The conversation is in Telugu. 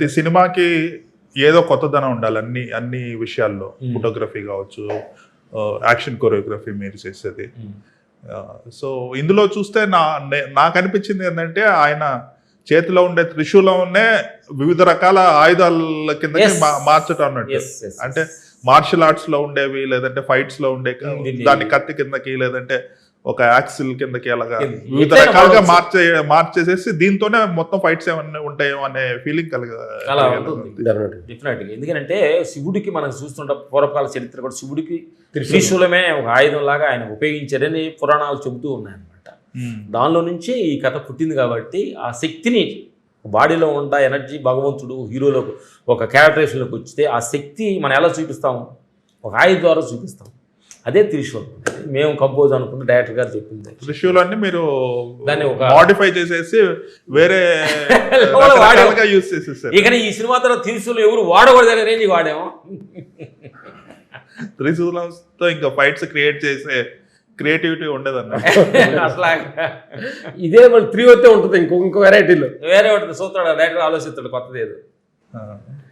ప్రతి సినిమాకి ఏదో కొత్తదనం ఉండాలి అన్ని అన్ని విషయాల్లో. ఫోటోగ్రఫీ కావచ్చు యాక్షన్ కొరియోగ్రఫీ మీరు చేసేది. సో ఇందులో చూస్తే నా నే- నాకు అనిపించింది ఏంటంటే ఆయన చేతిలో ఉండే త్రిశూలంనే వివిధ రకాల ఆయుధాల కింద. మార్చటం అన్నట్టు అంటే మార్షల్ ఆర్ట్స్లో ఉండేవి లేదంటే ఫైట్స్లో ఉండే దాన్ని కత్తి కిందకి లేదంటే ఒక యాక్సిల్ కిందకి కింద- వివిధ రకాలుగా. మార్చే మార్చేసేసి దీంతోనే మొత్తం ఫైట్స్ ఏమన్నా ఉంటాయో అనే ఫీలింగ్ కలగ అలా కలిగేలా ఉంటుంది. ఉంది. డెఫినెట్గా డెఫినెట్గా ఎందుకంటే శివుడికి మనం చూస్తుంటే పూర్వకాల చరిత్ర కూడా శివుడికి త్రిశూలమే ఒక ఆయుధం లాగా ఆయన ఉపయోగించారని పురాణాలు చెబుతూ ఉన్నాయన్నమాట Hmm. దానిలో నుంచి ఈ కథ పుట్టింది కాబట్టి ఆ శక్తిని బాడీలో ఉన్న ఎనర్జీ భగవంతుడు హీరోలో ఒక క్యారెక్టరేషన్లోకి వచ్చితే ఆ శక్తి మనం ఎలా చూపిస్తాము ఒక ఆయుధ ద్వారా చూపిస్తాం అదే త్రిశూలం. మేము కంపోజ్ అనుకున్న డైరెక్టర్ గారు చెప్పింది. త్రిశూలాన్ని మీరు దాన్ని ఒక- మాడిఫై చేసేసి వేరే యూజ్ చేసేసారు. ఇక ఈ సినిమా తర్వాత త్రిశూలం ఎవరు వాడకూడదు అనే రేంజ్ వాడాము త్రిశూలంతో ఇంకా ఫైట్స్ క్రియేట్ చేసే క్రియేటివిటీ ఉండేదన్న అట్లా ఇదే మళ్ళీ త్రీ వస్తే ఉంటుంది ఇంకో ఇంకో వెరైటీలో వేరే ఒకటి సూత్రాడు డైరెక్టర్ ఆలోచిస్తాడు కొత్తది ఏదో.